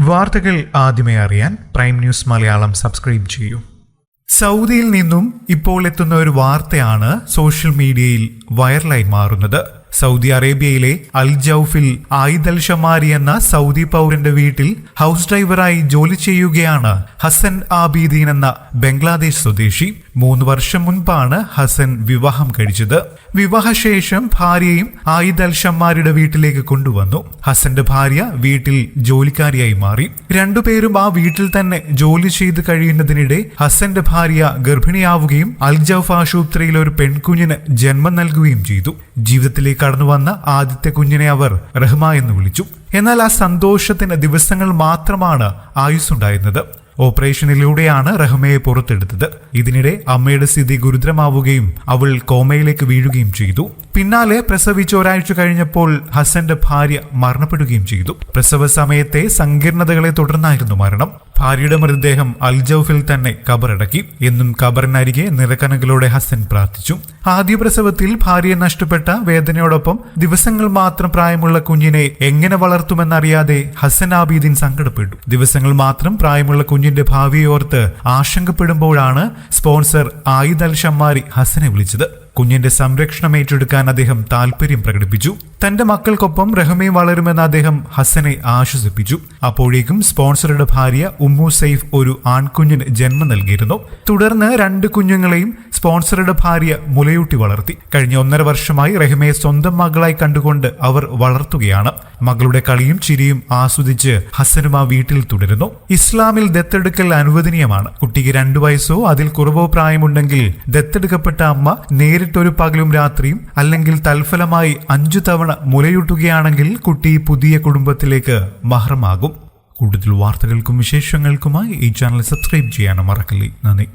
വാർത്തകൾ ആദ്യമേ അറിയാൻ പ്രൈം ന്യൂസ് മലയാളം സബ്സ്ക്രൈബ് ചെയ്യൂ. സൗദിയിൽ നിന്നും ഇപ്പോൾ എത്തുന്ന ഒരു വാർത്തയാണ് സോഷ്യൽ മീഡിയയിൽ വൈറലായി മാറുന്നത്. സൗദി അറേബ്യയിലെ അൽ ജൌഫിൽ ആയിദൽ ഷമാരി എന്ന സൗദി പൗരന്റെ വീട്ടിൽ ഹൗസ് ഡ്രൈവറായി ജോലി ചെയ്യുകയാണ് ഹസൻ ആബീദീൻ എന്ന ബംഗ്ലാദേശ് സ്വദേശി. മൂന്ന് വർഷം മുൻപാണ് ഹസൻ വിവാഹം കഴിച്ചത്. വിവാഹശേഷം ഭാര്യയും ആയിദ് അൽ ഷമ്മാരിയുടെ വീട്ടിലേക്ക് കൊണ്ടുവന്നു. ഹസന്റെ ഭാര്യ വീട്ടിൽ ജോലിക്കാരിയായി മാറി. രണ്ടുപേരും ആ വീട്ടിൽ തന്നെ ജോലി ചെയ്ത് കഴിയുന്നതിനിടെ ഹസന്റെ ഭാര്യ ഗർഭിണിയാവുകയും അൽ ജൌഫ് ആശുപത്രിയിൽ ഒരു പെൺകുഞ്ഞിന് ജന്മം നൽകുകയും ചെയ്തു. ജീവിതത്തിലേക്ക് കടന്നു വന്ന ആദ്യത്തെ കുഞ്ഞിനെ അവർ റഹ്മ എന്ന് വിളിച്ചു. എന്നാൽ ആ സന്തോഷത്തിന് ദിവസങ്ങൾ മാത്രമാണ് ആയുസ്സുണ്ടായിരുന്നത്. ഓപ്പറേഷനിലൂടെയാണ് റഹ്മയെ പുറത്തെടുത്തത്. ഇതിനിടെ അമ്മയുടെ സ്ഥിതി ഗുരുതരമാവുകയും അവൾ കോമയിലേക്ക് വീഴുകയും ചെയ്തു. പിന്നാലെ പ്രസവിച്ച ഒരാഴ്ച കഴിഞ്ഞപ്പോൾ ഹസന്റെ ഭാര്യ മരണപ്പെടുകയും ചെയ്തു. പ്രസവ സമയത്തെ സങ്കീർണതകളെ തുടർന്നായിരുന്നു മരണം. ഭാര്യയുടെ മൃതദേഹം അൽജൌഫിൽ തന്നെ കബറടക്കി. എന്നും കബറിനരികെ നിറക്കനകളോടെ ഹസൻ പ്രാർത്ഥിച്ചു. ആദ്യ പ്രസവത്തിൽ ഭാര്യയെ നഷ്ടപ്പെട്ട വേദനയോടൊപ്പം ദിവസങ്ങൾ മാത്രം പ്രായമുള്ള കുഞ്ഞിനെ എങ്ങനെ വളർത്തുമെന്നറിയാതെ ഹസൻ ആബീദിൻ സങ്കടപ്പെട്ടു. ദിവസങ്ങൾ മാത്രം പ്രായമുള്ള കുഞ്ഞിന്റെ ഭാവിയെ ഓർത്ത് ആശങ്കപ്പെടുമ്പോഴാണ് സ്പോൺസർ ആയിദ് അൽ ഷമ്മാരി ഹസനെ വിളിച്ചത്. കുഞ്ഞിന്റെ സംരക്ഷണം ഏറ്റെടുക്കാൻ അദ്ദേഹം താല്പര്യം പ്രകടിപ്പിച്ചു. തന്റെ മക്കൾക്കൊപ്പം റഹ്മെ വളരുമെന്ന് അദ്ദേഹം ഹസനെ ആശ്വസിപ്പിച്ചു. അപ്പോഴേക്കും സ്പോൺസറുടെ ഭാര്യ ഉമ്മു സൈഫ് ഒരു ആൺകുഞ്ഞിന് ജന്മം നൽകിയിരുന്നു. തുടർന്ന് രണ്ട് കുഞ്ഞുങ്ങളെയും സ്പോൺസറുടെ ഭാര്യ മുലയൂട്ടി വളർത്തി. കഴിഞ്ഞ ഒന്നര വർഷമായി റഹിമയെ സ്വന്തം മകളായി കണ്ടുകൊണ്ട് അവർ വളർത്തുകയാണ്. മകളുടെ കളിയും ചിരിയും ആസ്വദിച്ച് ഹസനും ആ വീട്ടിൽ തുടരുന്നു. ഇസ്ലാമിൽ ദത്തെടുക്കൽ അനുവദനീയമാണ്. കുട്ടിക്ക് രണ്ടു വയസ്സോ അതിൽ കുറവോ പ്രായമുണ്ടെങ്കിൽ ദത്തെടുക്കപ്പെട്ട അമ്മ നേരിട്ടൊരു പകലും രാത്രിയും അല്ലെങ്കിൽ തൽഫലമായി അഞ്ചു തവണ മുലയൂട്ടുകയാണെങ്കിൽ കുട്ടി പുതിയ കുടുംബത്തിലേക്ക് മഹ്റമാകും. കൂടുതൽ വാർത്തകൾക്കും വിശേഷങ്ങൾക്കുമായി ഈ ചാനൽ സബ്സ്ക്രൈബ് ചെയ്യാനും മറക്കല്ലേ. നന്ദി.